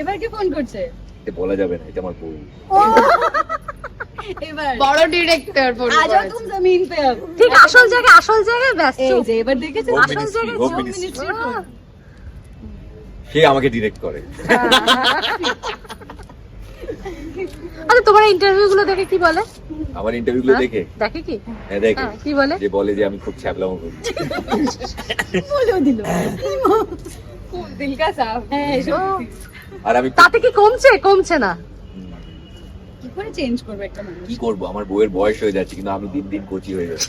এবার কে ফোন করছে। এটা বলা যাবে না এটা আমার বউ। এবার। বড় ডিরেক্টর আজও তুম জমিন পে ঠিক আসল জায়গায় আসল জায়গায় ব্যাস এই যে এবার দেখেছেন? আসল সে আমাকে ডিরেক্ট করে। আচ্ছা তোমার ইন্টারভিউ গুলো দেখে কি বলে? আমার ইন্টারভিউ গুলো হ্যাঁ? দেখে? দেখে কি? হ্যাঁ দেখে। হ্যাঁ, কি বলে? যে বলে যে আমি খুব ছ্যাবলামো করি। বলেও দিল। দিল কা সাফ হ্যাঁ। আর আমি তাতে কি কমছে? কমছে না। কি করে চেঞ্জ করবে একটা মানুষ? কি করব? আমার বউয়ের বয়স হয়ে যাচ্ছে কিন্তু আমি দিন দিন কচি হয়ে যাচ্ছি।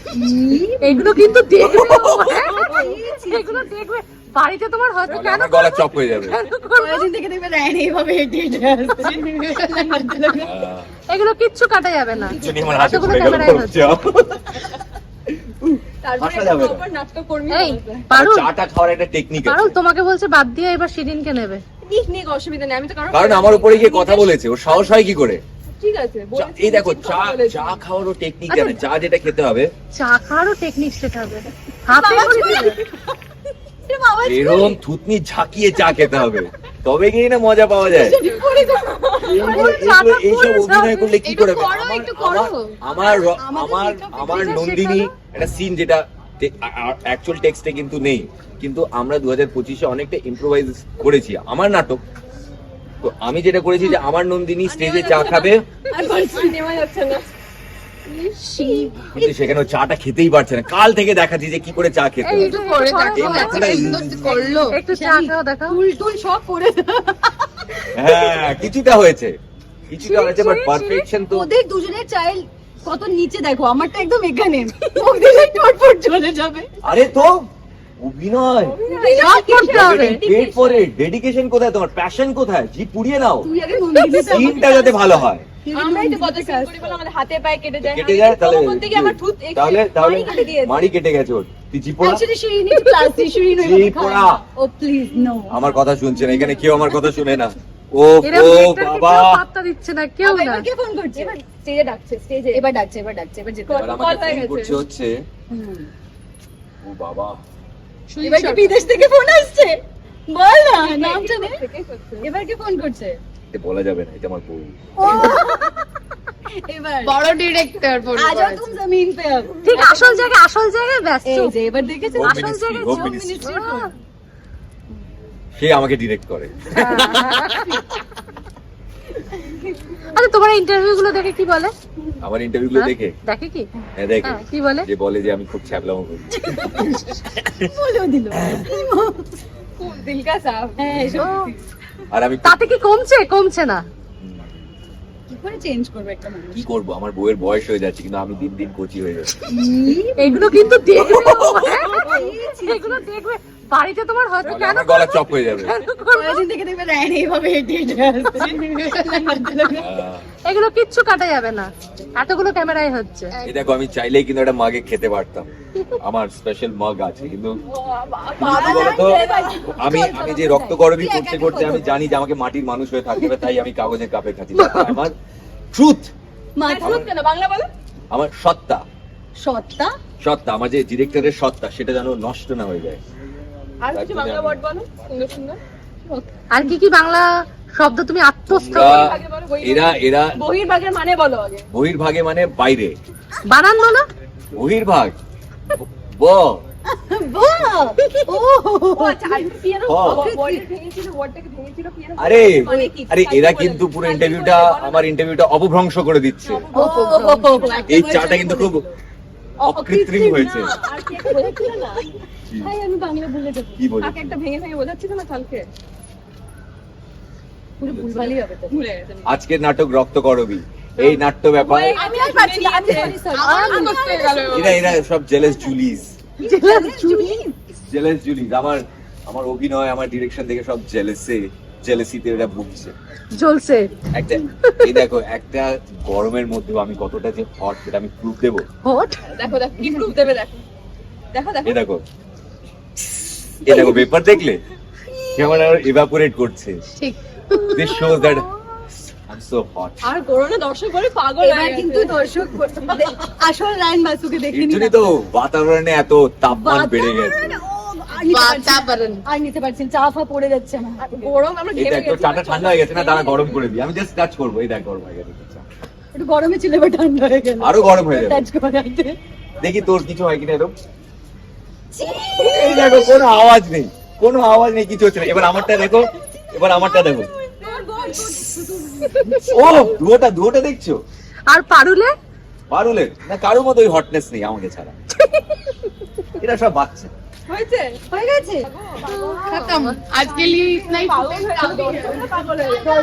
এগুলো কিন্তু দেখবে। হ্যাঁ? এগুলো দেখবে। বাড়িতে তোমার হয়তো কেন গলা চপ হয়ে যাবে। থেকে দেখবে এইভাবে হেঁটে এগুলো কিচ্ছু কাটা যাবে না। এতগুলো ক্যামেরায় হচ্ছে। তারপরে হাসা যাবে না। প্রপার নাটক কর্মী এই পারুল। চাটা খাওয়ার একটা টেকনিক পারুল তোমাকে বলছে বাদ দিয়ে এবার শিরিনকে নেবে। নিক নিক অসুবিধা নেই। আমি তো কারণ কারণ আমার উপরে গিয়ে কথা বলেছে। ওর সাহস হয় কি করে? ঠিক আছে এই দেখো চা চা খাওয়ারও টেকনিক আচ্ছা। জানে চা যেটা খেতে হবে। চা খাওয়ারও টেকনিক শেখাবে হাতে করে এরকম থুতনি ঝাঁকিয়ে চা খেতে হবে। তবে গিয়ে না মজা পাওয়া যায়। এইসব অভিনয় করলে কি করে আমার- আমার- আমার নন্দিনী একটা সিন যেটা অ্যাকচুয়াল টেক্সটে কিন্তু নেই। কিন্তু আমরা দু হাজার পঁচিশে অনেকটা ইম্প্রোভাইজ করেছি। আমার নাটক তো আমি যেটা করেছি যে আমার নন্দিনী স্টেজে চা খাবে। কিন্তু সেখানে চাটা খেতেই পারছে না। কাল থেকে দেখাচ্ছি যে কি করে চা খেতে হয়। হ্যাঁ কিছুটা হয়েছে। কিছুটা হয়েছে বাট পারফেকশন তো ওদের দুজনের চাইল্ড কত নিচে দেখো আমারটা একদম এখানে। ও দিলে টটপট চলে যাবে। আরে তো অভিনয়। সব করতে হবে। পেড ফর ইট ডেডিকেশন কোথায় তোমার? প্যাশন কোথায়? জি পুড়িয়ে নাও। তুই আগে সিনটা যাতে ভালো হয়। আমরাই তো কত সিন করি বলে আমাদের হাতে পায়ে কেটে যায়। কেটে যায় তাহলে তাহলে তাহলে গেছে ওর। নো আমার কথা শুনছে না এখানে কেউ আমার কথা শুনে না। ও ও বাবা। পাত্তা দিচ্ছে না কেউ না। এবার কে ফোন করছে? এবার স্টেজে ডাকছে স্টেজে। এবার ডাকছে এবার ডাকছে এবার যেতে কল ফোন করছে হচ্ছে। ও বাবা। এবার কি বিদেশ থেকে ফোন আসছে? বল না নামটা নে এবার কে ফোন করছে? এটা বলা যাবে না এটা আমার বউ। এবার। বড় ডিরেক্টর আজও তুম জমিন পে ঠিক আসল জায়গায় আসল জায়গায় ব্যাস এই যে এবার দেখেছেন? Home আসল Home সে আমাকে ডিরেক্ট করে আচ্ছা তোমার ইন্টারভিউ গুলো দেখে কি বলে আমার ইন্টারভিউ গুলো হ্যাঁ? দেখে দেখে কি হ্যাঁ দেখে হ্যাঁ, কি বলে যে বলে যে আমি খুব ছ্যাবলামো করি বলেও দিল দিল কা সাফ হ্যাঁ আর আমি তাতে কি কমছে কমছে না কি করে চেঞ্জ করবে একটা মানুষ কি করব আমার বউয়ের বয়স হয়ে যাচ্ছে কিন্তু আমি দিন দিন কচি হয়ে যাচ্ছি এগুলো কিন্তু দেখবে হ্যাঁ? এগুলো দেখবে বাড়িতে তোমার হয়তো কেন গলা চপ হয়ে যাবে। কয়েকদিন থেকে দেখবে এইভাবে হেঁটে হেঁটে আসছে। এগুলো কিচ্ছু কাটা যাবে না। এতগুলো ক্যামেরায় হচ্ছে। এই দেখো আমি চাইলেই কিন্তু একটা মাগে খেতে পারতাম। আমার স্পেশাল মগ আছে কিন্তু আমি আমি যে রক্ত গরমই করতে করতে আমি জানি যে আমাকে মাটির মানুষ হয়ে থাকবে তাই আমি কাগজের কাপে খাচ্ছি। আমার ট্রুথ ট্রুথ কেন? বাংলা বলো। আমার সত্তা। সত্তা? সত্তা আমার যে ডিরেক্টরের সত্তা সেটা যেন নষ্ট না হয়ে যায়। আর কিছু বাংলা ওয়ার্ড বলো সুন্দর সুন্দর আর কি কি বাংলা শব্দ তুমি আত্মস্থ এরা এরা বহির্ভাগের মানে বলো আগে বহির্ভাগে মানে বাইরে বানান বলো বহির্ভাগ ব আচ্ছা আর আরে মানে আরে এরা কিন্তু পুরো ইন্টারভিউটা। আমার ইন্টারভিউটা অপভ্রংশ করে দিচ্ছে এই চাটা কিন্তু খুব অকৃত্রিম হয়েছে। আর কি বোঝাচ্ছিল না? ভাই আমি বাংলা ভুলে যাব কি বলি? একটা ভেঙে ভেঙে বোঝাচ্ছিল না কালকে? পুরো ভুলভালই হবে তো। ভুলে আজকের নাটক রক্ত করবি এই নাট্য ব্যাপার আমি আর পারছি না, আমি sorry, sorry। আমার করতে গেল। এরা এরা সব জেলেস জুলিস? চুলি জেলাস জুলিস। আমার আমার অভিনয় আমার ডিরেকশন দেখে সব জেলেসে জেলেসিতে এরা ভুগছে। জ্বলছে। একটা এই দেখো একটা গরমের মধ্যেও আমি কতটা যে হট সেটা আমি প্রুফ দেবো। হট দেখো দেখো কি প্রুফ দেবে দেখো। দেখো দেখো। এই দেখো। এই দেখো পেপার দেখলে? ক্যামেরা ইভাপোরেট করছে। ঠিক। This that I so hot আর করোনা দর্শক করে পাগল এবার কিন্তু দর্শক আসল রায়ন বাসুকে দেখে এর নিন জন্যই তো বাতাবরণে এত তাপমান বেড়ে গেছে। গরমে ঠান্ডা আরও দেখি তোর কিছু হয় কিনা এরকম। দেখো কোনো আওয়াজ নেই। কোনো আওয়াজ নেই কিছু হচ্ছে না। এবার আমারটা দেখো এবার আমারটা দেখো। ও দুটা দুটা দেখছ? আর পারুলে? পারুলে না কারোর মতো ওই হটনেস নেই আমাকে ছাড়া। এরা সব বাচ্চা। হয়েছে? হয়ে গেছে? খতম। আজকে পাগল হয়ে